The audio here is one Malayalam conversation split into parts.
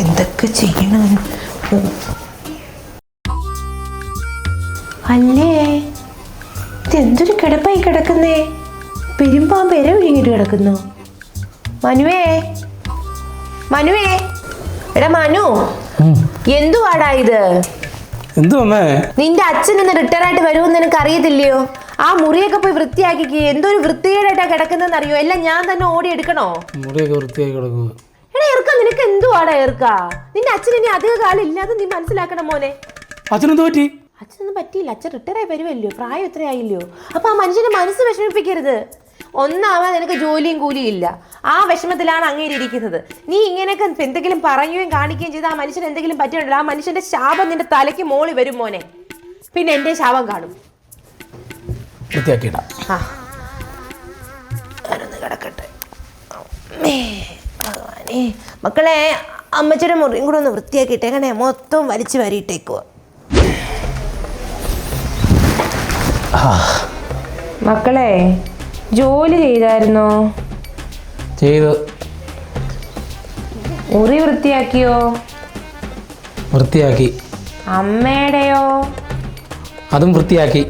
എന്തൊക്കെ ചെയ്യണം. അല്ലേ? ഇതെന്തൊരു കിടപ്പായി കിടക്കുന്നേ? പെരുമ്പാമ്പ് എര ഒഴുങ്ങിട്ട് കിടക്കുന്നു. മനുവേ. മനുവേ. എടാ മനു. എന്തുവാടാ ഇത്? നിന്റെ അച്ഛൻ ഇന്ന് റിട്ടയർ ആയിട്ട് വരുമെന്ന് നിനക്ക് അറിയത്തില്ലയോ ആ മുറിയൊക്കെ പോയി വൃത്തിയാക്കി എന്തൊരു വൃത്തികേടായിട്ടാ കിടക്കുന്നതെന്ന് അറിയോ എല്ലാം ഞാൻ തന്നെ ഓടി എടുക്കണോ? മുറിയൊക്കെ വൃത്തിയായി കിടക്കുക എടാ ഇർക്ക നിനക്ക് എന്തുവാടാ ഏർക്ക? നിന്റെ അച്ഛൻ ഇനി അധിക കാലം ഇല്ലാതെ നീ മനസ്സിലാക്കണം മോനെ. അച്ഛനൊന്നും പറ്റി? അച്ഛനൊന്നും പറ്റിയില്ല. അച്ഛൻ റിട്ടയർ ആയി വരുമല്ലോ പ്രായം എത്രയായില്ലയോ? അപ്പൊ ആ മനുഷ്യന്റെ മനസ്സ് വിഷമിപ്പിക്കരുത്. ഒന്നാവാൻ നിനക്ക് ജോലിയും കൂലിയും ഇല്ല. ആ വിഷമത്തിലാണ് അങ്ങേര് ഇരിക്കുന്നത്. നീ ഇങ്ങനെയൊക്കെ എന്തെങ്കിലും പറയുകയും കാണിക്കുകയും ചെയ്ത് ആ മനുഷ്യൻ എന്തെങ്കിലും പറ്റിയുണ്ടല്ലോ ആ മനുഷ്യന്റെ ശാപം നിന്റെ തലയ്ക്ക് മോളി വരും മോനെ. പിന്നെ എന്റെ ശാപം കാണും. വൃത്തിയാക്കിയിടാം. ആ. കിടക്കട്ടെ. ഭഗവാനേ. മക്കളെ അമ്മച്ചിയുടെ മുറിയും കൂടെ ഒന്ന് വൃത്തിയാക്കിയിട്ടേക്കണേ മൊത്തം വലിച്ചു വരിയിട്ടേക്കുവാ മക്കളെ ജോലി ചെയ്തായിരുന്നോ? ചെയ്തു. മുറി വൃത്തിയാക്കിയോ? വൃത്തിയാക്കി. അമ്മയുടെയോ? അതും വൃത്തിയാക്കി.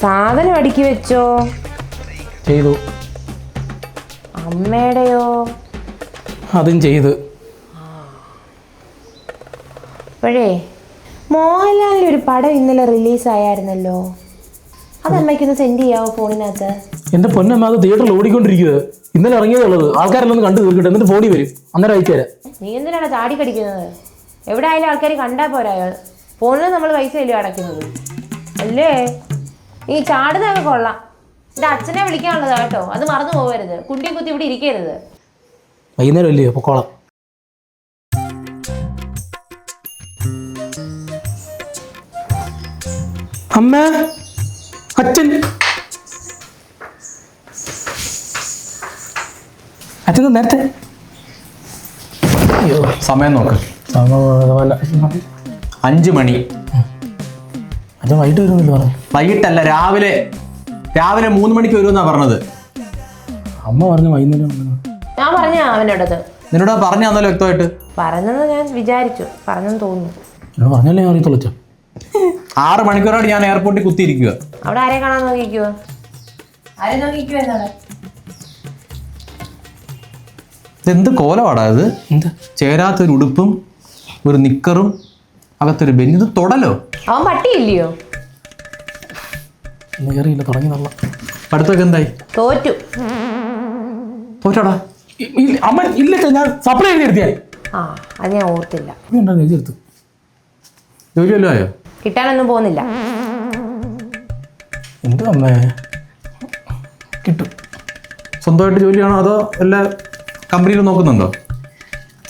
സാധനം അടുക്കി വെച്ചോ? ചെയ്തു. അമ്മയുടെയോ അതും ചെയ്ത്. അപ്പോഴേ മോഹൻലാലിന്റെ ഒരു പടം ഇന്നലെ റിലീസ് ആയായിരുന്നല്ലോ അത് അമ്മയ്ക്കൊന്ന് സെൻഡ് ചെയ്യാവോ ഫോണിനകത്ത്? എന്റെ പൊന്നമ്മ അത് തിയേറ്ററിൽ ഓടിക്കൊണ്ടിരിക്കുക ഇന്നലെ ഇറങ്ങിയതുള്ളത് ആൾക്കാരെല്ലാം കണ്ടു തീർക്കട്ടെ. എന്നിട്ട് ഫോണി വരും. അന്നേരം അയച്ചു തരാം. നീ എന്തിനാണ് ചാടി കടിക്കുന്നത്? എവിടെ ആയാലും ആൾക്കാർ കണ്ടാൽ പോരായോ ഫോണിൽ നമ്മൾ പൈസ അല്ലേ അടയ്ക്കുന്നത്. അല്ലേ? നീ ചാടുന്നതൊക്കെ കൊള്ളാം. എന്റെ അച്ഛനെ വിളിക്കാനുള്ളതാ കേട്ടോ. അത് മറന്നു പോകരുത് കുണ്ടി കുത്തി ഇവിടെ ഇരിക്കരുത്. വൈകുന്നേരം അല്ലയോ പൊക്കോളാം അമ്മ അച്ഛൻ. അച്ഛൻ നേരത്തെ. അയ്യോ. സമയം നോക്ക്. അഞ്ചു മണി. അച്ഛൻ വൈകിട്ട് വരുന്നില്ല പറഞ്ഞു വൈകിട്ടല്ല രാവിലെ രാവിലെ മൂന്ന് മണിക്ക് വരുമെന്നാ പറഞ്ഞത്. അമ്മ പറഞ്ഞു വൈകുന്നേരം. ഞാൻ പറഞ്ഞ അവനോടത് നിന്നോട് പറഞ്ഞു തന്നല്ലോ വ്യക്തമായിട്ട്? പറഞ്ഞെന്ന് ഞാൻ വിചാരിച്ചു. പറഞ്ഞെന്ന് തോന്നുന്നു. എന്നോട് പറഞ്ഞല്ലേ ഞാൻ അറിയത്തുള്ളൂ ആറ് മണിക്കൂറോട് ഞാൻ എയർപോർട്ടിൽ കുത്തിയിരിക്കുക അവിടെ ആരെ കാണാൻ നോക്കിക്കുവോ? ആരെ നോക്കിക്കുവോ എന്നോട് ഇതെന്ത് കോലമാടാ ഇത്? എന്താ? ചേരാത്തൊരു ഉടുപ്പും ഒരു നിക്കറും അകത്തൊരു ബെഞ്ഞ് ഇത് തൊടലോ? അവൻ പട്ടിയില്ലയോ? കയറിയില്ല തുടങ്ങി നല്ല പഠിത്തമൊക്കെ എന്തായി? തോറ്റു. തോറ്റോടാ? അമ്മ ഇല്ല ഞാൻ സപ്ലൈ എഴുതി എടുത്തിയായി. ആ അത് ഞാൻ ഓർത്തില്ല. ഉണ്ടായിരുന്നു എഴുതി എടുത്തു? ജോലി വല്ലതും ആയോ? കിട്ടാനൊന്നും പോകുന്നില്ല. എന്ത് അമ്മേ? കിട്ടും. സ്വന്തമായിട്ട് ജോലിയാണോ അതോ എല്ലാ കമ്പനിയിലും നോക്കുന്നുണ്ടോ?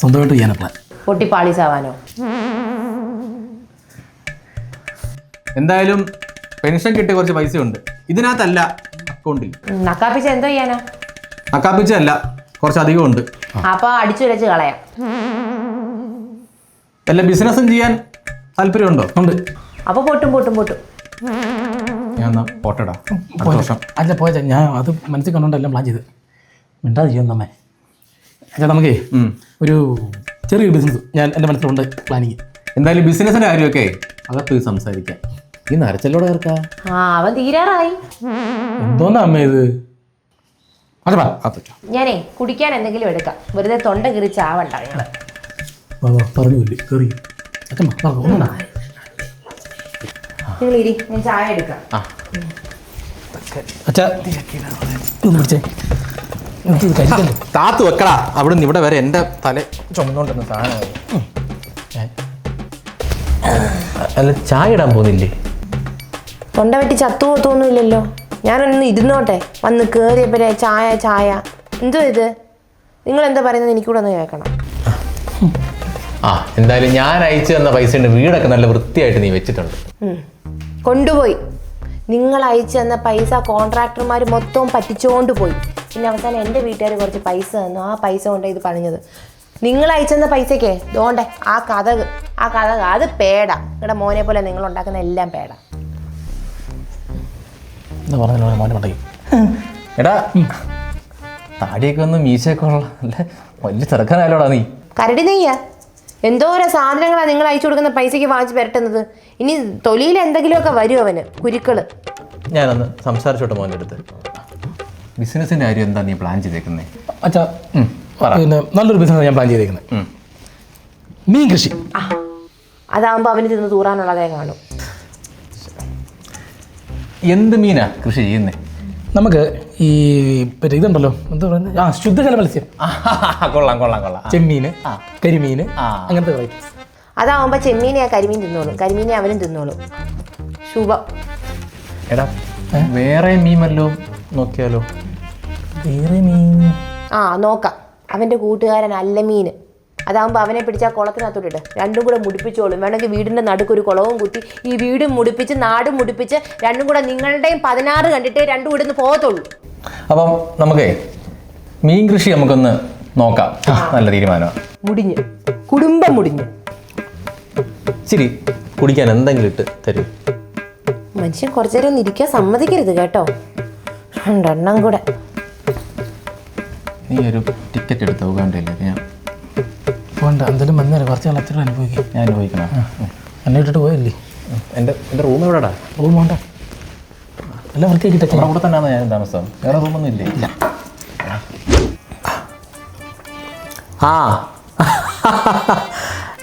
സ്വന്തമായിട്ട് ചെയ്യാനാ പ്ലാൻ പൊട്ടി പാളീസാവാനോ എന്തായാലും പെൻഷൻ കിട്ടിയ കുറച്ച് പൈസ ഉണ്ട് ഇതിനകത്തല്ല അക്കൗണ്ടിൽ നക്കാപ്പിച്ച എന്തോ ചെയ്യാനാ? അക്കാപ്പിച്ചല്ല കുറച്ച് അധികം ഉണ്ട് അപ്പൊ അടിച്ചു വെച്ച് കളയാം. വല്ല ബിസിനസ്സും ചെയ്യാൻ താല്പര്യമുണ്ടോ? ഉണ്ട്. അപ്പൊ പൊട്ടും പൊട്ടും പൊട്ടും. ഞാൻ പോട്ടടാ. അടുത്ത വർഷം. അല്ല പോയ. ഞാൻ അത് മനസ്സിൽ കണ്ടോണ്ടല്ല പ്ലാൻ ചെയ്ത് മിണ്ടാതെ ചെയ്യുന്ന അമ്മേ. അച്ഛാ നമുക്കേ. ഒരു ചെറിയൊരു ബിസിനസ് ഞാൻ എന്റെ മനസ്സിലുണ്ട് പ്ലാനിങ് എന്തായാലും ബിസിനസിന്റെ കാര്യമൊക്കെ അകത്ത് സംസാരിക്കാം. ഈ നരച്ചല്ലോടെ ചേർക്കാ ആ അവൻ തീരാറായി. എന്തോന്നാ അമ്മ ഇത്? അതെ ഞാനേ കുടിക്കാൻ എന്തെങ്കിലും എടുക്കാം. വെറുതെ തൊണ്ട കീറി ചാവണ്ട ഞങ്ങൾ വാ, വാ, പറഞ്ഞു ഇല്ലേ കയറി അച്ഛൻ വാ, വാ, ഒന്നും വേണ്ട. നിങ്ങൾ ഇരി ഞാൻ ചായ എടുക്കാം. താത്ത് വെക്കടാ. അവിടെ നിന്ന് ഇവിടെ വരെ എന്റെ തല ചുമന്നുകൊണ്ടിരുന്ന സാധനം അല്ല ചായ ഇടാൻ പോകുന്നില്ലേ? തൊണ്ട വെട്ടി ചത്തു പോത്തൊന്നുമില്ലല്ലോ ഞാനൊന്ന് ഇരുന്നോട്ടെ. വന്ന് കയറിയപ്പോഴേ ചായ ചായ. എന്തോ ഇത്? നിങ്ങൾ എന്താ പറയുന്നത് എനിക്കൂടെ ഒന്ന് കേൾക്കണം. ആ എന്തായാലും ഞാൻ അയച്ചു തന്ന പൈസ വീടൊക്കെ നല്ല വൃത്തിയായിട്ട് നീ വെച്ചിട്ടുണ്ട്. കൊണ്ടുപോയി. നിങ്ങൾ അയച്ചു തന്ന പൈസ കോൺട്രാക്ടർമാർ മൊത്തവും പറ്റിച്ചുകൊണ്ട് പോയി. പിന്നെ അവസാനം എന്റെ വീട്ടുകാർ കുറച്ച് പൈസ തന്നു. ആ പൈസ കൊണ്ട് ഇത് പണിഞ്ഞത്. നിങ്ങൾ അയച്ചു തന്ന പൈസക്കേ ദോണ്ടേ ആ കഥ ആ കഥ അത് പേട. നിങ്ങളുടെ മോനെ പോലെ നിങ്ങൾ ഉണ്ടാക്കുന്ന എല്ലാം പേട. എന്താ പറഞ്ഞല്ലോ മോനെ മണ്ടയ്ക്ക് എടാ താടിയൊക്കെ ഒന്ന് മീശയൊക്കെ ഉള്ള അല്ല? വലിയ തിരക്കാനായാലോടാ നീ. കരടി നെയ്യാ എന്തോരോ സാധനങ്ങളാണ് നിങ്ങൾ അയച്ചു കൊടുക്കുന്ന പൈസയ്ക്ക് വാങ്ങിച്ച് പെരട്ടുന്നത്. ഇനി തൊലിയിൽ എന്തെങ്കിലുമൊക്കെ വരും അവന് കുരുക്കൾ. ഞാനൊന്ന് സംസാരിച്ചോട്ടെ മോന്റെ അടുത്ത്. ബിസിനസിന്റെ കാര്യം എന്താ നീ പ്ലാൻ ചെയ്തേക്കുന്നത് അച്ഛാ പിന്നെ നല്ലൊരു ബിസിനസ് ഞാൻ പ്ലാൻ ചെയ്തേക്കുന്നത് മീൻ കൃഷി ആ അതാകുമ്പോൾ അവന് തിന്ന് തൂറാനുള്ളതേ കാണും. എന്ത് മീനാ കൃഷി ചെയ്യുന്നത് നമുക്ക് ഈ പിന്നെ ഇതുണ്ടല്ലോ എന്താ പറയുന്നത്? ആ ശുദ്ധജല മത്സ്യം. കൊള്ളാം കൊള്ളാം കൊള്ളാം. ചെമ്മീന് കരിമീന്. അങ്ങനത്തെ വെറൈറ്റീസ് അതാവുമ്പോൾ ചെമ്മീനെ ആ കരിമീൻ തിന്നോളും. കരിമീനെ അവനും തിന്നോളും. ശുഭം. എടാ വേറെ മീൻ വല്ലതും നോക്കിയാലോ? വേറെ മീൻ? ആ നോക്കാം. അവന്റെ കൂട്ടുകാരൻ അല്ല അല്ലമീൻ അതാകുമ്പോൾ അവനെ പിടിച്ച് ആ കുളത്തിനകത്തോട്ടിട്ട് രണ്ടും കൂടെ മുടിപ്പിച്ചോളും. വേണമെങ്കിൽ വീടിന്റെ നടുക്കൊരു കുളവും കുത്തി ഈ വീടും മുടിപ്പിച്ച് നാടും മുടിപ്പിച്ച് രണ്ടും കൂടെ നിങ്ങളുടെയും പതിനാറ് കണ്ടിട്ടേ രണ്ടും ഒന്ന് പോകത്തുള്ളൂ. അപ്പം നമുക്കേ മീൻ കൃഷി നമുക്കൊന്ന് നോക്കാം. നല്ല തീരുമാനമാണ്. മുടിഞ്ഞ്. കുടുംബം മുടിഞ്ഞ്. ശരി കുടിക്കാൻ എന്തെങ്കിലും ഇട്ട് തരൂ. മനുഷ്യൻ കുറച്ചു നേരം ഒന്ന് ഇരിക്കാൻ സമ്മതിക്കരുത് കേട്ടോ. രണ്ടെണ്ണം കൂടെ. നീ ഒരു ടിക്കറ്റ് എടുത്ത് പോകാണ്ടല്ലേ ഞാൻ വേണ്ട എന്തായാലും വന്നേരെ കുറച്ച് നാൾ അച്ഛനും അനുഭവിക്കും ഞാൻ അനുഭവിക്കണം? എന്നെ ഇട്ടിട്ട് പോയല്ലേ? എന്റെ എന്റെ റൂം എവിടെടാ? റൂം വേണ്ട. എല്ലാം വൃത്തിയാക്കി നമ്മുടെ അവിടെ തന്നെയാണ് ഞാൻ താമസം? വേറെ റൂമൊന്നും ഇല്ലേ? ഇല്ല. ആ.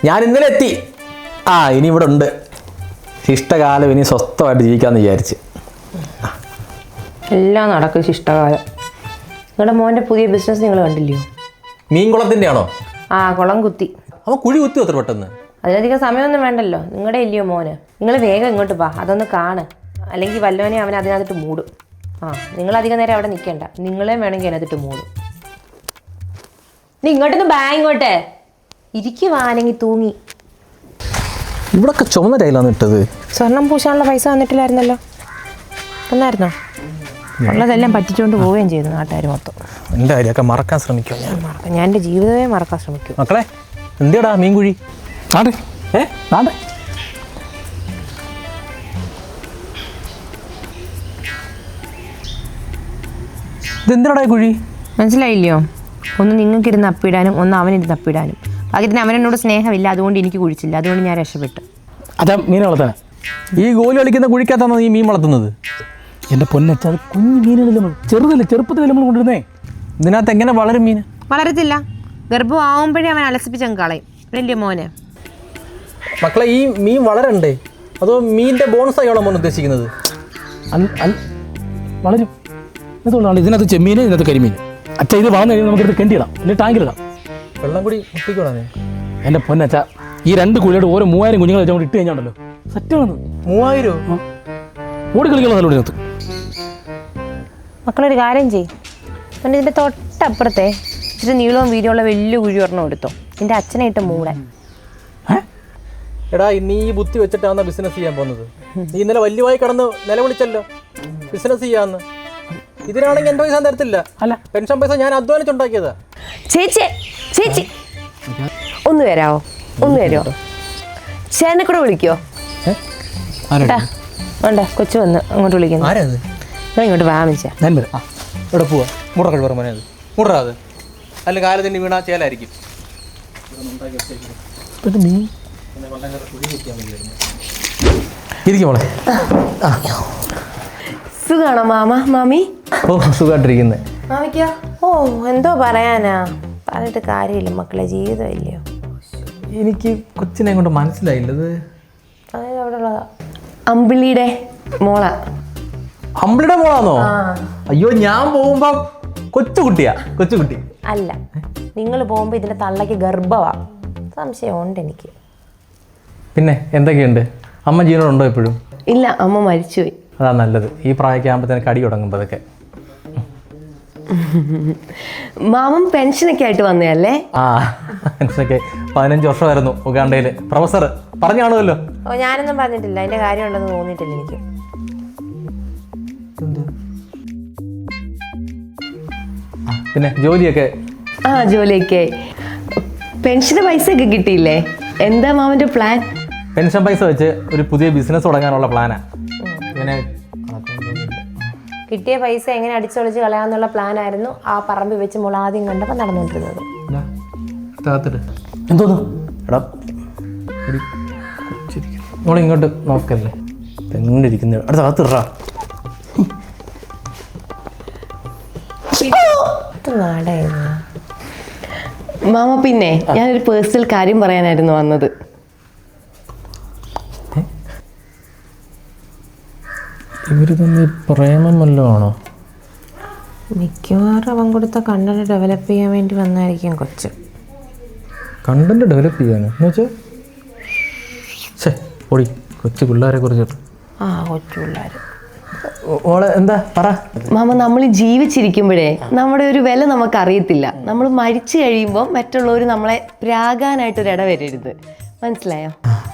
ഞാൻ ഇന്നലെ എത്തി. ആ ഇനി ഇവിടെ ഉണ്ട്. ശിഷ്ടകാലം ഇനി സ്വസ്ഥമായിട്ട് ജീവിക്കാമെന്ന് വിചാരിച്ച്. എല്ലാം നടക്കും ശിഷ്ടകാലം. നിങ്ങളുടെ മോന്റെ പുതിയ ബിസിനസ് നിങ്ങൾ കണ്ടില്ലയോ? മീൻകുളത്തിന്റെ ആണോ ആ കുളം കുത്തി. അവൻ കുഴി കുത്തി അത്ര പെട്ടെന്ന്? അതിലധികം സമയമൊന്നും വേണ്ടല്ലോ. നിങ്ങളുടെ ഇല്ലയോ മോന്? നിങ്ങൾ വേഗം ഇങ്ങോട്ട് വാ. അതൊന്ന് കാണ്. അല്ലെങ്കിൽ വല്ലവനെ അവൻ അതിനകത്തിട്ട് മൂടും. ആ നിങ്ങൾ അധികം നേരം അവിടെ നിൽക്കണ്ട നിങ്ങളെ വേണമെങ്കിൽ അതിനകത്തിട്ട് മൂടും. നീ ഇങ്ങോട്ടൊന്ന് ബാ ഇങ്ങോട്ടെ. ഇരിക്കുവാ അല്ലെങ്കിൽ തൂങ്ങി. ഇവിടൊക്കെ ചുമന്ന ടൈലാണ് ഇട്ടത് സ്വർണം പൂശാനുള്ള പൈസ വന്നിട്ടില്ലായിരുന്നല്ലോ തന്നായിരുന്നോ? ഉള്ളതെല്ലാം പറ്റിച്ചുകൊണ്ട് പോവുകയും ചെയ്തു നാട്ടുകാർ മൊത്തം. എന്റെ കാര്യമൊക്കെ മറക്കാൻ ശ്രമിക്കും? ഞാൻ മറക്കാം. ഞാൻ എന്റെ ജീവിതമേ മറക്കാൻ ശ്രമിക്കും. മക്കളെ എന്തിയടാ മീൻകുഴി? ഏ? ആണ്ട് ഇതെന്തിനാടാ ഈ കുഴി? മനസ്സിലായില്ലയോ? ഒന്ന് നിങ്ങൾക്കിരുന്ന് അപ്പിടാനും ഒന്ന് അവനിരുന്ന് അപ്പിടാനും. ഭാഗ്യത്തിന് അവനോട് സ്നേഹമില്ല അതുകൊണ്ട് എനിക്ക് കുഴിച്ചില്ല. അതുകൊണ്ട് ഞാൻ രക്ഷപ്പെട്ടു. അതാ മീൻ വളർത്താൻ ഈ ഗോലി കളിക്കുന്ന കുഴിക്കകത്താണ് ഈ മീൻ വളർത്തുന്നത്? എന്റെ പൊന്നച്ചാൽ കുഞ്ഞു മീനുകളിൽ നമ്മൾ ചെറുതല്ലേ ചെറുപ്പത്തിൽ നമ്മൾ കൊണ്ടിരുന്നേ ഇതിനകത്ത് എങ്ങനെ വളരും മീൻ വളരത്തില്ല. ഗർഭം ആവുമ്പോഴേ അവൻ അലസിപ്പിച്ചങ്ങ് കളയും. വലിയ മോനെ. മക്കളെ ഈ മീൻ വളരണ്ടേ? അതോ മീനിന്റെ ബോണസ് ആയോളം മോൻ ഉദ്ദേശിക്കുന്നത്? വളരും. ഇതുള്ളതാണ് ഇതിനകത്ത് ചെമ്മീൻ ഇതിനകത്ത് കരിമീൻ. അച്ഛ ഇത് വളർന്നു കഴിഞ്ഞാൽ നമുക്കിത് കെണ്ടിയിടാം. എന്നിട്ട് ടാങ്കിലിടാം വെള്ളം കൂടി മുട്ടിക്കൂടാ എന്റെ എന്റെ പൊന്നച്ച ഈ രണ്ട് കുഴിയോട് ഓരോ മൂവായിരം കുഞ്ഞുങ്ങൾ വെച്ചാൽ ഇട്ട് കഴിഞ്ഞാണ്ടല്ലോ സെറ്റാണ് മൂവായിരം? ഓടി കളിക്കുള്ള നല്ല മക്കളൊരു കാര്യം ചെയ്യും. എന്നിട്ട് ഇതിന്റെ തൊട്ടപ്പുറത്തെ ഇച്ചിരി നീളവും വീതിയുള്ള വലിയ കുഴി ഒരെണ്ണം എടുത്തോ. എന്റെ അച്ഛനെ ഇട്ട് മൂടാൻ എടാ നീ ഈ ബുദ്ധി വെച്ചിട്ടാണ് ബിസിനസ് ചെയ്യാൻ പോകുന്നത്? നീ ഇന്നലെ വലിയവായി കടന്ന് നിലവിളിച്ചല്ലോ. ബിസിനസ് ചെയ്യാന്ന്. ഇതിനാണെങ്കിൽ എന്റെ പൈസ തരത്തില്ല. അല്ല. പെൻഷൻ പൈസ ഞാൻ അധ്വാനിച്ചുണ്ടാക്കിയതാ. ചേച്ചി ചേച്ചി. ഒന്ന് വരാവോ? ഒന്ന് വരുമോ ചേനെ കൂടെ വിളിക്കോ ഏട്ടാ വേണ്ട കൊച്ചു വന്ന് അങ്ങോട്ട് വിളിക്കുന്നു. ആരത്? ഞാൻ ഇങ്ങോട്ട് വാമിച്ച ഞാൻ വരാം. എവിടെ പോവാ. മുട കഴിവറ മോനെ അത്. മുടറാ അത്. അല്ല കാലത്തിന് വീണാ ചേലായിരിക്കും. പിന്നെ മീൻ ഇരിക്കും മോളെ. സുഖാണോ മാമ മാമി? ഓ സുഖമായിട്ടിരിക്കുന്നത് മാമിക്കോ? ഓ എന്തോ പറയാനാ. പറഞ്ഞിട്ട് കാര്യമില്ല മക്കളെ ജീവിതമില്ലയോ. എനിക്ക് കൊച്ചിനെ കൊണ്ട് മനസ്സിലായില്ലത് അതായത് അവിടെ ഉള്ളതാ അമ്പിളിയുടെ മോള. അമ്പിളിയുടെ മോളാണോ അയ്യോ ഞാൻ പോകുമ്പോ കൊച്ചുകുട്ടിയാ കൊച്ചുകുട്ടി. അല്ല നിങ്ങൾ പോകുമ്പോ ഇതിന്റെ തള്ളക്ക് ഗർഭവാ. സംശയമുണ്ട് എനിക്ക്. പിന്നെ എന്തൊക്കെയുണ്ട്? അമ്മ ജീവനോടുണ്ടോ എപ്പോഴും ഇല്ല അമ്മ മരിച്ചുപോയി. അതാ നല്ലത്. ഈ പ്രായമൊക്കെ ആകുമ്പോഴത്തേന് കടി തുടങ്ങുമ്പോഴൊക്കെ മാമൻ പെൻഷനൊക്കെ ആയിട്ട് വന്നതല്ലേ? ആ പെൻഷനൊക്കെ പതിനഞ്ച് വർഷമായിരുന്നു ഉഗാണ്ടയിൽ പ്രൊഫസർ പറഞ്ഞു കാണുമല്ലോ ഓ ഞാനൊന്നും പറഞ്ഞിട്ടില്ല. അതിന്റെ കാര്യമുണ്ടെന്ന് തോന്നിയിട്ടില്ല എനിക്ക്. പിന്നെ ജോലിയൊക്കെ? ആ ജോലിയൊക്കെ. പെൻഷന് പൈസ ഒക്കെ കിട്ടിയില്ലേ? എന്താ മാമന്റെ പ്ലാൻ? പെൻഷൻ പൈസ വെച്ച് ഒരു പുതിയ ബിസിനസ് തുടങ്ങാനുള്ള പ്ലാനാ ഇങ്ങനെ കിട്ടിയ പൈസ എങ്ങനെ അടിച്ചൊളിച്ച് കളയാന്നുള്ള പ്ലാൻ ആയിരുന്നു. ആ പറമ്പ് വെച്ച് മുളാദ്യം ആദ്യം കണ്ടപ്പോൾ നടന്നുകൊണ്ടിരുന്നത്. എന്തോന്ന്? എടാ. മോളെ ഇങ്ങോട്ട് നോക്കല്ലേ എങ്ങനെ ഇരിക്കുന്ന അടുത്ത നാടായിരുന്നു. മാമ പിന്നെ ഞാനൊരു പേഴ്സണൽ കാര്യം പറയാനായിരുന്നു വന്നത്. ഇവർ തമ്മിൽ പ്രേമമല്ലോ ആണോ? മിക്കവാറും അവൻ കൊടുത്ത കണ്ടന്റ് ഡെവലപ്പ് ചെയ്യാൻ വേണ്ടി വന്നായിരിക്കും കൊച്ച്. കണ്ടന്റ് ഡെവലപ്പ് ചെയ്യാനോ? എന്ന് വെച്ചാൽ ഓടി. കൊച്ചു പിള്ളേരെ കുറിച്ചിട്ട്. ആ കൊച്ചു പിള്ളേർ ഓളെ എന്താ? പറ. മാമ നമ്മൾ ജീവിച്ചിരിക്കുമ്പോഴേ നമ്മുടെ ഒരു വില നമുക്ക് അറിയത്തില്ല നമ്മൾ മരിച്ചു കഴിയുമ്പോൾ മറ്റുള്ളവർ നമ്മളെ പ്രാകാനായിട്ടൊരു ഇട വരരുത് മനസ്സിലായോ?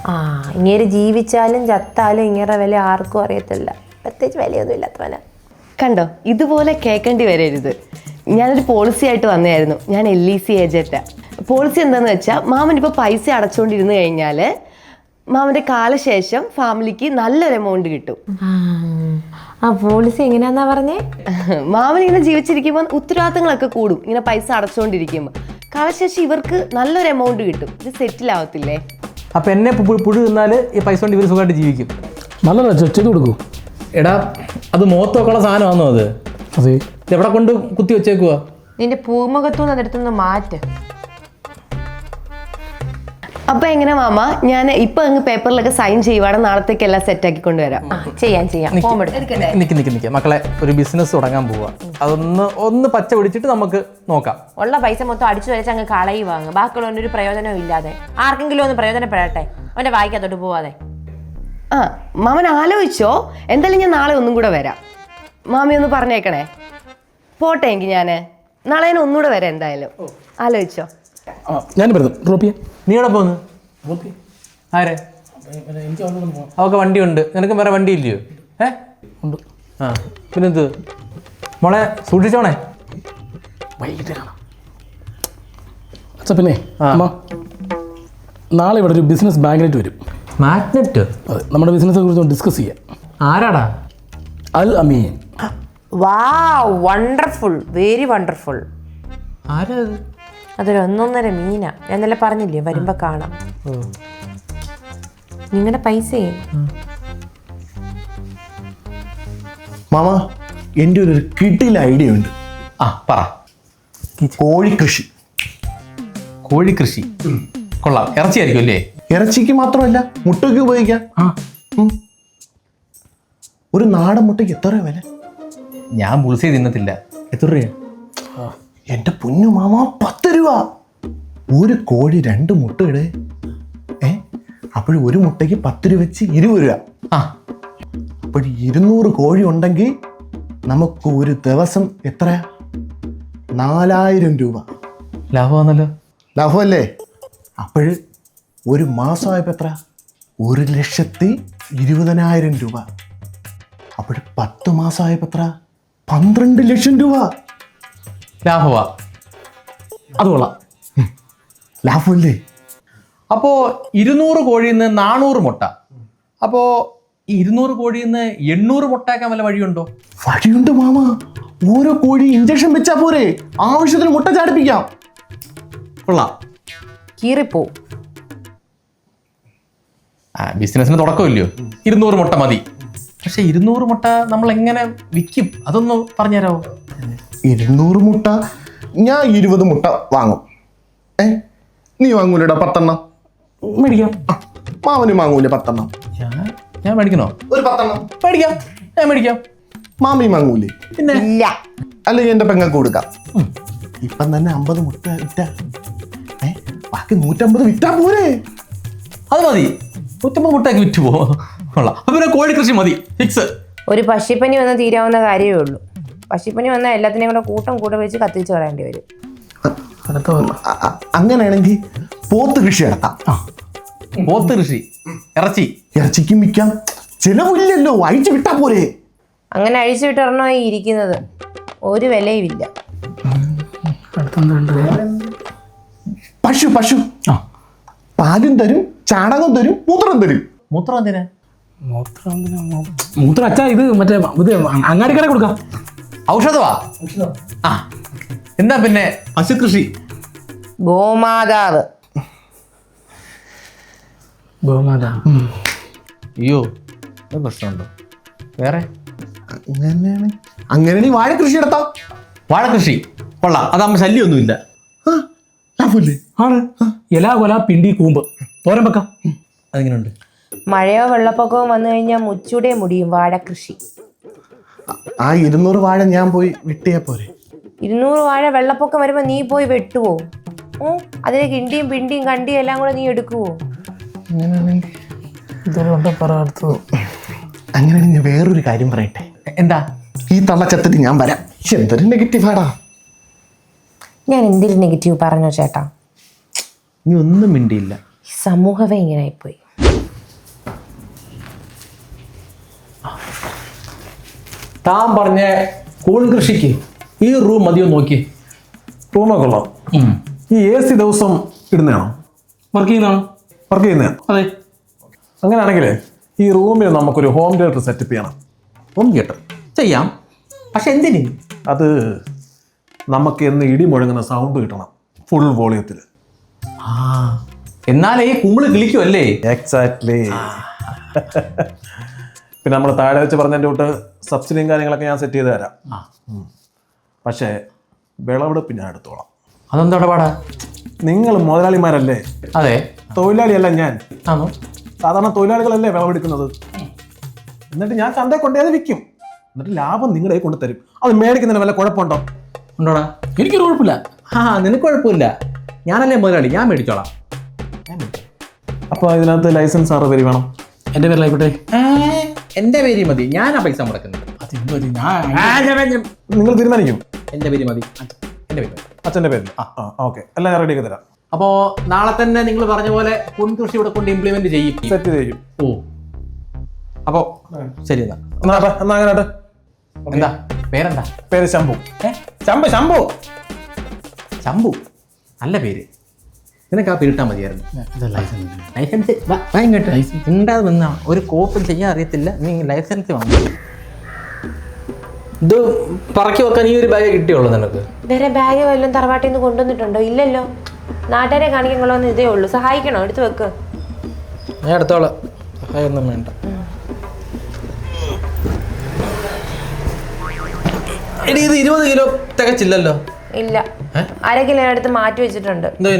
ആ. ഇങ്ങനെ ജീവിച്ചാലും ചത്താലും ഇങ്ങനെ വില ആർക്കും അറിയത്തില്ല. പ്രത്യേകിച്ച് വിലയൊന്നും ഇല്ലാത്തവന കണ്ടോ? ഇതുപോലെ കേൾക്കേണ്ടി വരരുത്. ഞാനൊരു പോളിസി ആയിട്ട് വന്നതായിരുന്നു. ഞാൻ എൽ ഇ സി ഏജന്റാണ് പോളിസി എന്താണെന്ന് വെച്ചാൽ മാമൻ ഇപ്പോൾ പൈസ അടച്ചുകൊണ്ടിരുന്ന് കഴിഞ്ഞാൽ മാമന്റെ കാലശേഷം ഫാമിലിക്ക് നല്ലൊരു എമൗണ്ട് കിട്ടും. ആ പോളിസി എങ്ങനെയാന്നാ പറഞ്ഞേ? മാമൻ ഇങ്ങനെ ജീവിച്ചിരിക്കുമ്പോൾ ഉത്തരവാദിത്തങ്ങളൊക്കെ കൂടും. ഇങ്ങനെ പൈസ അടച്ചുകൊണ്ടിരിക്കുമ്പോൾ കാലശേഷം ഇവർക്ക് നല്ലൊരു എമൗണ്ട് കിട്ടും. ഇത് സെറ്റിൽ ആവത്തില്ലേ? അപ്പൊ എന്നെ പു- പുഴു തിന്നാൽ ഈ പൈസ കൊണ്ട് ഇവർ സുഖമായിട്ട് ജീവിക്കും. നല്ലതാ ചെ- ചെയ്ത് കൊടുക്കൂ. എടാ അത് മുഖത്ത് സാധനമാണോ അത്? അതെ. ഇത് എവിടെ കൊണ്ട് കുത്തി വെച്ചേക്കുവാ? നിന്റെ പൂമുഖത്തുനിന്ന് അതെടുത്തൊന്ന് മാറ്റ്. അപ്പൊ എങ്ങനെ മാമ? ഞാൻ ഇപ്പൊ അങ്ങ് പേപ്പറിലൊക്കെ സൈൻ ചെയ്യുവാണ്. നാളത്തേക്ക് എല്ലാം സെറ്റ് ആക്കി കൊണ്ടുവരാം. ചെയ്യാൻ ചെയ്യാം ചെയ്യാം. ഫോം എടുക്കാം. നിക്ക് നിക്ക് നിക്ക് മക്കളെ ഒരു ബിസിനസ് തുടങ്ങാൻ പോവാ. അതൊന്ന് ഒന്ന് പച്ച പിടിച്ചിട്ട് നമുക്ക് നോക്കാം. ഉള്ള പൈസ മൊത്തം അടിച്ചു വരച്ച് അങ്ങ് കളയി വാങ്ങും ബാക്കിയുള്ളവന്റെ ഒരു പ്രയോജനവും ഇല്ലാതെ. ആർക്കെങ്കിലും ഒന്ന് പ്രയോജനപ്പെടട്ടെ. അവന്റെ വായിക്കാത്തോട്ട് പോവാതെ. ആ മാമൻ ആലോചിച്ചോ? എന്തായാലും ഞാൻ നാളെ ഒന്നും കൂടെ വരാം. മാമി ഒന്ന് പറഞ്ഞേക്കണേ. പോട്ടെ എങ്കിൽ ഞാൻ നാളെ ഞാൻ ഒന്നുകൂടെ വരാം എന്തായാലും. ആലോചിച്ചോ? ആ ഞാൻ വരുന്നു. ഡ്രോപ്പ് ചെയ്യാം നീ എവിടെ പോന്ന്? ആരെ? അവൾക്ക് വണ്ടിയുണ്ട്. നിനക്ക് വേറെ വണ്ടി ഇല്ലയോ ഏ? ഉണ്ട്. ആ പിന്നെന്ത്? മോളെ സൂക്ഷിച്ചോണേ. വൈകിട്ട് കാണാം അച്ഛാ പിന്നെ ആ. അമ്മ നാളെ ഇവിടെ ഒരു ബിസിനസ് മാഗ്നറ്റ് വരും. മാഗ്നറ്റ് അതെ നമ്മുടെ ബിസിനസ്സിനെ കുറിച്ച് ഡിസ്കസ് ചെയ്യാം. ആരാടാ? അൽ അമീൻ. വാ വണ്ടർഫുൾ വെരി വണ്ടർഫുൾ ആരാ അതൊരു ഒന്നൊന്നര മീനാ. ഞാൻ നല്ല പറഞ്ഞില്ലേ വരുമ്പോ കാണാം. നിങ്ങളുടെ പൈസയെ? മാമ എന്റെ ഒരു കിട്ടില്ല ഐഡിയ ഉണ്ട്. ആ പറ. കോഴിക്കൃഷി. കോഴിക്കൃഷി. കൊള്ളാം. ഇറച്ചിയായിരിക്കും അല്ലേ? ഇറച്ചിക്ക് മാത്രമല്ല മുട്ടയ്ക്ക് ഉപയോഗിക്കാം. ഒരു നാടൻ മുട്ടയ്ക്ക് എത്ര വില? ഞാൻ മുൾസേ തിന്നത്തില്ല. എത്ര രൂപ എന്റെ പൊന്നു മാമ പത്ത് രൂപ. ഒരു കോഴി രണ്ട് മുട്ട ഇടേ ഏ? അപ്പോൾ ഒരു മുട്ടയ്ക്ക് പത്ത് രൂപ വെച്ച് ഇരുപത് രൂപ. ആ. അപ്പോൾ ഇരുന്നൂറ് കോഴി ഉണ്ടെങ്കിൽ നമുക്ക് ഒരു ദിവസം എത്ര? നാലായിരം രൂപ. ലാഭമാണല്ലോ. ലാഭമല്ലേ? അപ്പോൾ ഒരു മാസമായപ്പോൾ എത്ര? ഒരു ലക്ഷത്തി ഇരുപതിനായിരം രൂപ. അപ്പോൾ പത്ത് മാസമായപ്പോൾ എത്ര? പന്ത്രണ്ട് ലക്ഷം രൂപ. ലാഭമാ അത് കൊള്ളാം. ലാഭമല്ലേ? അപ്പോ ഇരുന്നൂറ് കോഴിയിൽ നിന്ന് നാനൂറ് മുട്ട. അപ്പോ ഈ ഇരുന്നൂറ് കോഴിയിൽ നിന്ന് എണ്ണൂറ് മുട്ടയാക്കാൻ വല്ല വഴിയുണ്ടോ? വഴിയുണ്ട് മാമ. ഓരോ കോഴി ഇഞ്ചക്ഷൻ വെച്ചാ പോരെ. ആവശ്യത്തിന് മുട്ട ചാടിപ്പിക്കാം. കൊള്ളാം. കീറിപ്പോ. ആ ബിസിനസ്സിന് തുടക്കമില്ലയോ? ഇരുന്നൂറ് മുട്ട മതി. പക്ഷെ ഇരുന്നൂറ് മുട്ട നമ്മൾ എങ്ങനെ വിൽക്കും? അതൊന്ന് പറഞ്ഞുതരാമോ ഇരുന്നൂറ് മുട്ട. ഞാൻ ഇരുപത് മുട്ട വാങ്ങും. ഏ? നീ വാങ്ങൂലടാ പത്തെണ്ണം. മേടിക്കാം. മാമന് വാങ്ങൂലേ പത്തെണ്ണം. ഞാൻ ഞാൻ മേടിക്കണോ? ഒരു പത്തെണ്ണം. മേടിക്കാം. ഞാൻ മേടിക്കാം. മാമി വാങ്ങൂലേ? പിന്നെ? ഇല്ല. അല്ലെങ്കിൽ എന്റെ പെങ്ങൾക്ക് കൊടുക്കാം. ഇപ്പം തന്നെ അമ്പത് മുട്ട വിറ്റ. ഏ? ബാക്കി നൂറ്റമ്പത് വിറ്റാ പോരെ. അത് മതി. നൂറ്റമ്പത് മുട്ടയൊക്കെ വിറ്റ് പോവാ. കൊള്ളാം. അപ്പൊ പിന്നെ കോഴി കൃഷി മതി. ഫിക്സ് ഒരു പക്ഷിപ്പനി വന്ന് തീരാവുന്ന കാര്യമേ ഉള്ളൂ. പക്ഷിപ്പനി വന്നാൽ എല്ലാത്തിനെയും കൂടെ കൂട്ടം കൂടെ വെച്ച് കത്തിച്ച് കളയേണ്ടി വരും. അങ്ങനെയാണെങ്കിൽ പോത്ത് കൃഷി നടത്താം. പോത്ത് കൃഷി ഇറച്ചി. ഇറച്ചിക്കും വിൽക്കാം ചിലവില്ലല്ലോ അഴിച്ചു വിട്ടാ പോരെ. അങ്ങനെ അഴിച്ചു വിട്ടറണോ ഈ ഇരിക്കുന്നത്. ഒരു വിലയും ഇല്ല അടുത്ത പശു പശു. ആ. പാലും തരും ചാണകം തരും മൂത്രം തരും. മൂത്രം എന്തിനാ? മൂത്രം? മൂത്രം അച്ഛാ ഇത് മറ്റേ അങ്ങാടി അങ്ങാടിക്കട കൊടുക്കാം. ഔഷധമാ? ആ. എന്താ പിന്നെ? പശുകൃഷി. ഗോമാതാവ്. ഗോമാത അയ്യോ പ്രശ്നമുണ്ടോ. വേറെ? അങ്ങനെയാണ് നീ വാഴ കൃഷി നടത്താം വാഴകൃഷി. കൊള്ളാം. അതാകുമ്പോൾ ശല്യമൊന്നുമില്ല ലാഭമല്ലേ? ആണ് ഇല കൊല പിണ്ടി കൂമ്പ്. തോരൻ വെക്കാം. അതെങ്ങനെയുണ്ട് മഴയോ വെള്ളപ്പൊക്കവും വന്നു കഴിഞ്ഞാൽ മുച്ചൂടെ മുടിയും വാഴക്കൃഷി ആ ഇരുന്നൂറ് വാഴ ഞാൻ പോയി വെട്ടിയാ പോരെ. ഇരുന്നൂറ് വാഴ വെള്ളപ്പൊക്കം വരുമ്പോ നീ പോയി വെട്ടുവോ? ഓ അതിലെ കിണ്ടിയും പിണ്ടിയും കണ്ടിയും എല്ലാം കൂടെ നീ എടുക്കുവോ? അങ്ങനെയാണെങ്കിൽ ഇതുകൊണ്ട് പറ അടുത്തത്. അങ്ങനെയാണെങ്കിൽ ഞാൻ വേറൊരു കാര്യം പറയട്ടെ? എന്താ? ഈ തള്ളച്ചത്തിട്ട് ഞാൻ വരാം. എന്തൊരു എന്തൊരു നെഗറ്റീവാടാ ഞാൻ എന്തിൽ നെഗറ്റീവ് പറഞ്ഞോ ചേട്ടാ? നീ ഒന്നും മിണ്ടിയില്ല. ഈ സമൂഹമേ ഇങ്ങനെ ആയിപ്പോയി. താൻ പറഞ്ഞ കൂൺ കൃഷിക്ക് ഈ റൂം മതിയോ നോക്കി. റൂമൊക്കെ കൊള്ളാം. ഈ എ സി ദിവസം ഇടുന്നതാണോ? വർക്ക് ചെയ്യുന്നതാണോ? വർക്ക് ചെയ്യുന്ന അതെ. അങ്ങനെയാണെങ്കിൽ ഈ റൂമിൽ നമുക്കൊരു ഹോം തിയേറ്റർ സെറ്റപ്പ് ചെയ്യണം. ഹോം തിയേറ്റർ ചെയ്യാം. പക്ഷെ എന്തിന്? അത് നമുക്ക് എന്ന് ഇടി മുഴങ്ങുന്ന സൗണ്ട് കിട്ടണം. ഫുൾ വോളിയത്തിൽ ആ എന്നാലേ ഈ കുമ്പിൾ കിളിക്കുമല്ലേ എക്സാക്ട്ലി പിന്നെ നമ്മൾ താഴെ വെച്ച് പറഞ്ഞതിന്റെ തൊട്ട് സബ്സിഡിയും കാര്യങ്ങളൊക്കെ ഞാൻ സെറ്റ് ചെയ്ത് തരാം. ആ. പക്ഷേ വിളവെടുപ്പ് ഞാൻ എടുത്തോളാം അതെന്താ പാടാ നിങ്ങൾ മുതലാളിമാരല്ലേ? അതെ. തൊഴിലാളിയല്ല ഞാൻ. ആണോ? സാധാരണ തൊഴിലാളികളല്ലേ വിളവെടുക്കുന്നത്? എന്നിട്ട് ഞാൻ ചന്തയിൽ കൊണ്ടേ വിൽക്കും. എന്നിട്ട് ലാഭം നിങ്ങളുടെ കൊണ്ട് തരും അത് മേടിക്കുന്നതിന് വല്ല കുഴപ്പമുണ്ടോ? ഉണ്ടോടാ? എനിക്കൊരു കുഴപ്പമില്ല. ആ നിനക്ക് കുഴപ്പമില്ല. ഞാനല്ലേ മുതലാളി? ഞാൻ മേടിച്ചോളാം. അപ്പോൾ ഇതിനകത്ത് ലൈസൻസ് ആറ് പേര് വേണം. എന്റെ പേരിലായിക്കോട്ടെ എന്റെ പേര് മതി. ഞാനാ പൈസ മുടക്കുന്നത്. അതെന്ത്? ഞാൻ ആ, നിങ്ങൾ തീരുമാനിക്കും. എന്റെ പേര് മതി. എന്റെ പേര് അച്ഛന്റെ പേര്. പേരിൽ ആ ഓക്കെ. എല്ലാം ഞാൻ റെഡിയാക്കി തരാം. അപ്പോ നാളെ തന്നെ നിങ്ങൾ പറഞ്ഞ പോലെ പുൻകൃഷി കൃഷി ഇവിടെ കൊണ്ട് ഇംപ്ലിമെന്റ് ചെയ്യും. സെറ്റ് ചെയ്യും. ഓ. അപ്പോ ശരി എന്നാ. എന്നാ എന്നാ അങ്ങനെ എന്താ? പേരെന്താ? പേര് ശംഭു. ഏ? ശംഭു ശംഭു. ശംഭു. നല്ല പേര്. നിനക്ക് ആ പേരിട്ടാ മതിയായിരുന്നു. ലൈസൻസ് ലൈസൻസ് ലൈസൻസ് ഉണ്ടാതെ വന്നാ ഒരു കോപ്പും ചെയ്യാൻ അറിയത്തില്ല. നീ ലൈസൻസ് വാങ്ങി. ഇത് പറക്കി വെക്കാൻ ഈ ഒരു ബാഗ് കിട്ടിയുള്ളൂ നിനക്ക്? വേറെ ബാഗ് വല്ലതും തറവാട്ടിൽ നിന്ന് കൊണ്ടുവന്നിട്ടുണ്ടോ? ഇല്ലല്ലോ. നാട്ടുകാരെ കാണിക്കാൻ ഇതേ ഉള്ളൂ. സഹായിക്കണോ? എടുത്ത് വെക്ക്. ഞാൻ എടുത്തോളാം സഹായമൊന്നും വേണ്ട. എടി ഇത് ഇരുപത് കിലോ തികച്ചില്ലല്ലോ. ഇല്ല. അര കിലോ എടുത്ത് മാറ്റി വെച്ചിട്ടുണ്ട്. എന്തോ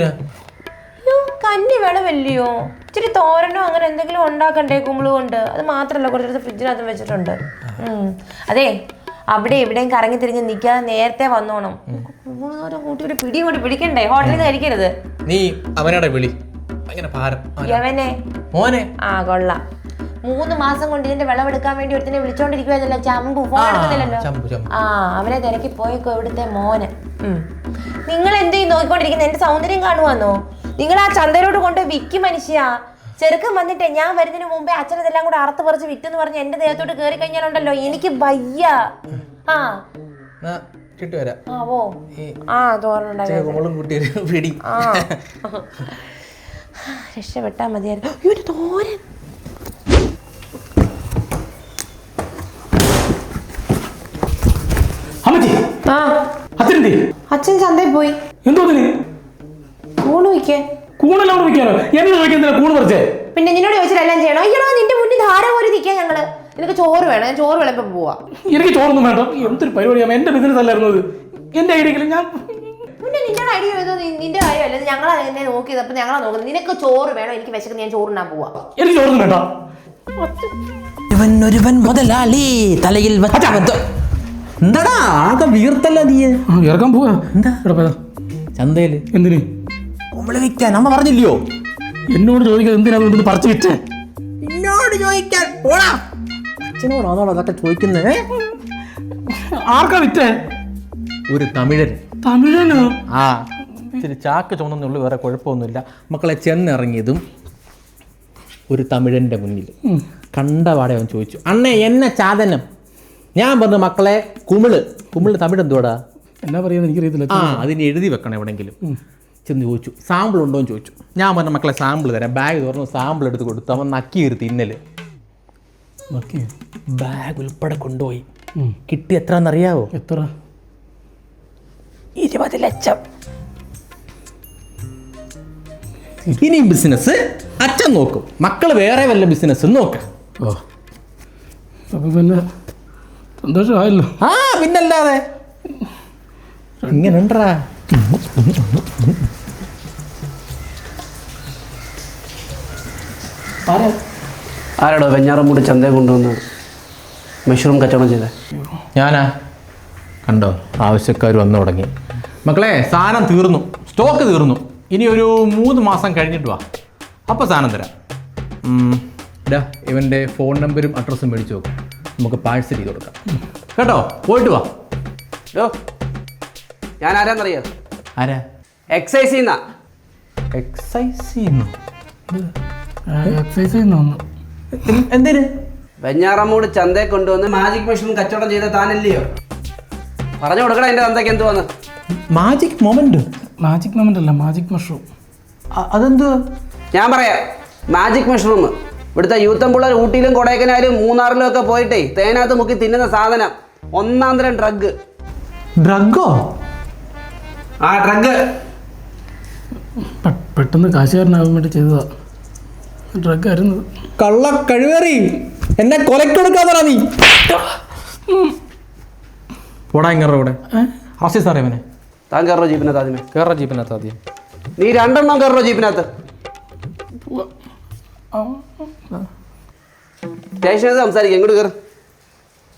കന്നി വിളവല്ലയോ ഇച്ചിരി തോരനോ അങ്ങനെ എന്തെങ്കിലും ഉണ്ടാക്കണ്ടേ കുമ്പിൾ കൊണ്ട്? അത് മാത്രമല്ല കുറച്ചെടുത്ത് ഫ്രിഡ്ജിനകത്ത് വെച്ചിട്ടുണ്ട്. അതെ അവിടെ എവിടെയും കറങ്ങി തിരിഞ്ഞ് നിൽക്കാതെ നേരത്തെ വന്നോണം. കുമ്പിൾ തോരൻ കൂട്ടി ഒരു പിടി കൂടി പിടിക്കണ്ടേ? ഹോട്ടലിൽ കഴിക്കരുത്. നീ അവനോടെ വിളി. ഭയങ്കര ഭാരം. യവനെ. മോനെ. ആ കൊള്ളാം. മൂന്ന് മാസം കൊണ്ട് ഇതിന്റെ വിളവെടുക്കാൻ വേണ്ടി ഒരുത്തിനെ വിളിച്ചോണ്ടിരിക്കുവായിരുന്നല്ലോ. ചമ്പു ഫോൺ എടുക്കുന്നില്ലല്ലോ. ആ അവനെ തിരക്കി പോയേക്കോ ഇവിടുത്തെ മോന്. നിങ്ങൾ എന്ത് നോക്കിക്കൊണ്ടിരിക്കുന്നത് എന്റെ സൗന്ദര്യം കാണുവാന്നോ? നിങ്ങൾ ആ ചന്തയിലോട്ട് കൊണ്ട് വിക്കി മനുഷ്യ. ചെറുക്കൻ വന്നിട്ടേ ഞാൻ വരുന്നതിന് മുമ്പേ അച്ഛൻ ഇതെല്ലാം കൂടെ അറുത്ത് പറിച്ച് വിറ്റെന്ന് പറഞ്ഞ് എന്റെ ദേഹത്തോട്ട് കേറി കഴിഞ്ഞാലുണ്ടല്ലോ എനിക്ക് വയ്യ. ആ. ആ ആ രക്ഷപ്പെട്ടാ മതിയായിരുന്നു. അയ്യോ, തോരൻ. അച്ഛൻ ചന്തയിൽ പോയി. എന്തോ ഊണ് വയ്ക്കേ. കൂണെല്ലാം കൂടെ വെക്കാനോ എന്നെ ചോദിക്കാൻ കൂണ് പറിച്ചേ? പിന്നെ നിന്നോട് ചോദിച്ചിട്ടെല്ലാം ചെയ്യണോ? അയ്യോ നിന്റെ മുന്നിൽ ധാര പോലെ നിൽക്കാൻ ഞങ്ങൾ. നിനക്ക് ചോറ് വേണം ഞാൻ ചോറ് വിളമ്പോ പോവാ. എനിക്ക് ചോറൊന്നും വേണ്ട. എന്തൊരു പരിപാടിയാണ് എന്റെ ബിസിനസ് അല്ലായിരുന്നു അത് എന്റെ ഐഡിയ ഞാൻ പിന്നെ നിന്റെ ഐഡിയ ചെയ്തോ നിന്റെ കാര്യമല്ല? ഞങ്ങളാ എന്നെ നോക്കിയത്. അപ്പൊ ഞങ്ങളാ നോക്കുന്നത്. നിനക്ക് ചോറ് വേണം? എനിക്ക് വിശക്കുന്ന ഞാൻ ചോറിനാ പോവാ. എനിക്ക് ചോറൊന്നും വേണ്ട. ഇവൻ ഒരുവൻ മുതലാളി. തലയിൽ എന്താടാ? ആകെ വീർത്തല്ല നീ? ആ, ഇറക്കാൻ പോവാ. എന്താ? ചന്തയിൽ. എന്തിന്? കുമ്പൾ വിൽക്കാൻ. അമ്മ പറഞ്ഞില്ലയോ? എന്നോട് ചോദിക്കാൻ എന്തിനാ കൊണ്ടൊന്ന് പറിച്ചു വിറ്റേ? എന്നോട് ചോദിക്കാൻ. പോടാ. അച്ഛനോടാണോ അതൊക്കെ ചോദിക്കുന്നത് ആർക്കാ വിറ്റേ? ഒരു തമിഴൻ. തമിഴനോ? ആ ഇച്ചിരി ചാക്ക് ചുമന്നുള്ളൂ വേറെ കുഴപ്പമൊന്നുമില്ല. മക്കളെ ചെന്നിറങ്ങിയതും ഒരു തമിഴന്റെ മുന്നിൽ. കണ്ട പാടെ അവൻ ചോദിച്ചു അണ്ണേ എന്നെ ചാതനം? ഞാൻ പറഞ്ഞു മക്കളെ കുമിൾ. കുമിൾ തമിഴ് എന്തുവാടാ എന്നാ പറയുന്നത് എനിക്കറിയത്തില്ല. ആ അതിന് എഴുതി വെക്കണം എവിടെങ്കിലും ചെന്ന് ചോദിച്ചു സാമ്പിൾ ഉണ്ടോ എന്ന് ചോദിച്ചു. ഞാൻ പറഞ്ഞ മക്കളെ സാമ്പിൾ തരാം. ബാഗ് തുറന്ന് സാമ്പിൾ എടുത്ത് കൊടുത്തു. അവൻ നക്കി ഇരുത്തി ഇന്നലെ. ബാഗ് ഉൾപ്പെടെ കൊണ്ടുപോയി. കിട്ടി എത്ര എന്നറിയാവോ എത്ര? ഇരുപത് ലക്ഷം. ഇനി ബിസിനസ് അച്ഛൻ നോക്കും. മക്കൾ വേറെ വല്ല ബിസിനസ് നോക്കാം. ഓ. അപ്പം പിന്നെ സന്തോഷമായല്ലോ. ആ പിന്നല്ലാതെ. ഇങ്ങനെ ഉണ്ടറാ ആരാടോ വെഞ്ഞാറമൂട് ചന്തയെ കൊണ്ടുവന്ന് മഷ്റൂം കച്ചവടം ചെയ്തേ? ഞാനാ. കണ്ടോ? ആവശ്യക്കാർ വന്നു തുടങ്ങി. മക്കളെ സാധനം തീർന്നു. സ്റ്റോക്ക് തീർന്നു. ഇനി ഒരു മൂന്ന് മാസം കഴിഞ്ഞിട്ട് വാ. അപ്പോൾ സാധനം തരാം. ഡാ ഇവന്റെ ഫോൺ നമ്പരും അഡ്രസ്സും മേടിച്ച് നോക്കാം. നമുക്ക് പാഴ്സൽ ചെയ്ത് കൊടുക്കാം. കേട്ടോ? പോയിട്ട് വാ. ഞാൻ ആരാന്നറിയോ ആരാ? എക്സൈസ് ചെയ്യുന്ന എക്സൈസ് ചെയ്യുന്നു എക്സൈസ് ചെയ്യുന്നു എന്തിന്? വെഞ്ഞാറമ്മൂട് ചന്തയെ കൊണ്ടുവന്ന് മാജിക് മെഷീൻ കച്ചവടം ചെയ്ത താനല്ലയോ? പറഞ്ഞു കൊടുക്കണം എന്റെ തന്തയ്ക്ക് എന്തുവന്ന് മാജിക് മൊമെന്റ് മാജിക് മൊമെന്റ് അല്ല മാജിക് മഷ്റൂം അതെന്ത്? ഞാൻ പറയാം മാജിക് മഷ്റൂം ഇവിടുത്തെ യൂത്തം പിള്ളേർ ഊട്ടിയിലും കൊടൈക്കനാലും മൂന്നാറിലും ഒക്കെ പോയിട്ടേ തേനകത്ത് മുക്കി തിന്നുന്ന സാധനം. ഒന്നാം തരം ഡ്രഗ് ഡ്രഗോ ആ ഡ്രഗ് പെട്ടെന്ന് കാശുകാരനാകാൻ വേണ്ടി ചെയ്തതാ. ഡ്രഗ് ആയിരുന്നു. കള്ള കഴിവേറി. എന്നെ കൊലക്കൊടുക്കാതടാ നീ. പോടാ ഇങ്ങറ ഇവിടെ അറസ്റ്റ് സാറേ അവനെ താൻ കയറോ ജീപ്പിനകത്ത് ആദ്യമേ? കയറ ജീപ്പിനകത്ത് ആദ്യം? നീ രണ്ടെണ്ണം കയറോ ജീപ്പിനകത്ത്? സംസാരിക്കാം ഇങ്ങോട്ട് കയറി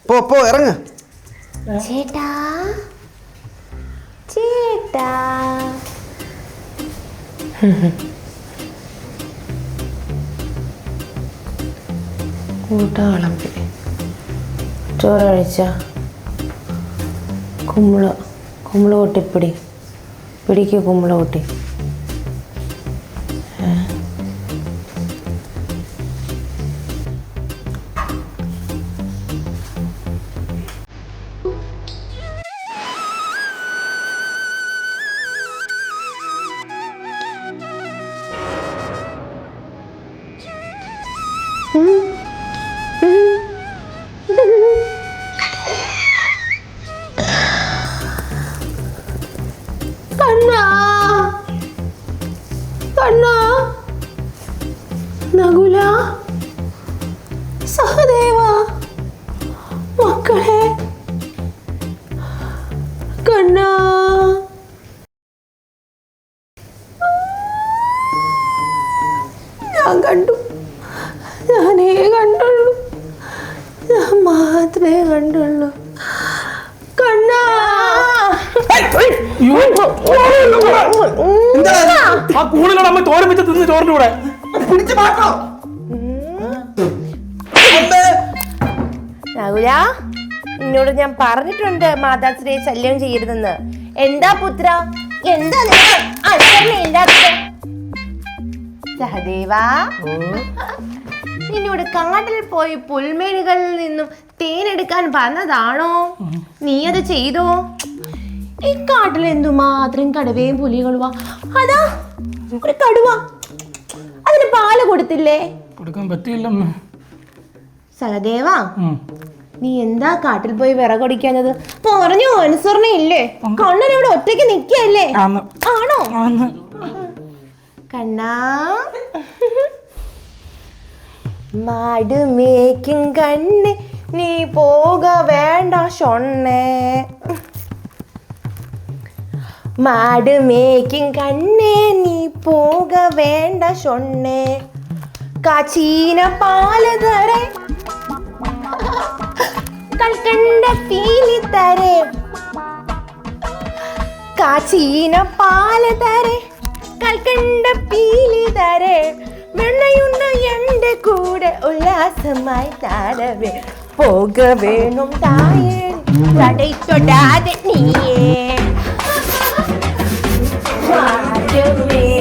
പോ പോ ഇറങ്ങ്. ചേട്ടാ. ചേട്ടാ. കൂട്ട വിളമ്പി ചോറ് കഴിച്ച കുമ്പള കുമ്പള കൊട്ടിപ്പിടി പിടിക്ക് കുമ്പള കൊട്ടി. കണ്ണാ തോരൻ കൂടെ പിടിച്ചു മാറ്റോ. രാഹുല നിന്നോട് ഞാൻ പറഞ്ഞിട്ടുണ്ട് മാതാശ്രീയെ ശല്യം ചെയ്യരുതെന്ന്. എന്താ പുത്ര? എന്താ സഹദേവാ. നിന്നോട് കാട്ടിൽ പോയി പുൽമേടുകളിൽ നിന്നും തേനെടുക്കാൻ പറഞ്ഞതാണോ? നീ അത് ചെയ്തോ? ഈ കാട്ടിൽ എന്തുമാത്രം കടുവയും പുലികളുവാ. അതാ ഒരു കടുവ. അതിന് പാൽ കൊടുത്തില്ലേ? കൊടുക്കാൻ പറ്റില്ല സഹദേവ. നീ എന്താ കാട്ടിൽ പോയി വിറകൊടിക്കാഞ്ഞത്? പറഞ്ഞു അനുസരണ ഇല്ലേ? കണ്ണൻ ഇവിടെ ഒറ്റയ്ക്ക് നിക്കല്ലേ ആണോ. കണ്ണാ. മാട് മേക്കും കണ്ണ് നീ പോക വേണ്ട ഷൊണ്ണേ. മാട് മേക്കും കണ്ണേ നീ പോക വേണ്ട ഷൊണ്ണേ കാച്ചീന പാൽ തരേ കൽക്കണ്ട പീലി തരേ കാച്ചീന പാൽ തരേ കൽക്കണ്ട പീലി തരേ വെണ്ണയുണ്ട എന്റെ കൂടെ ഉല്ലാസമായി താരവേ പോക വേണം തായേ തടയി തൊടാതെ നീയേ why do we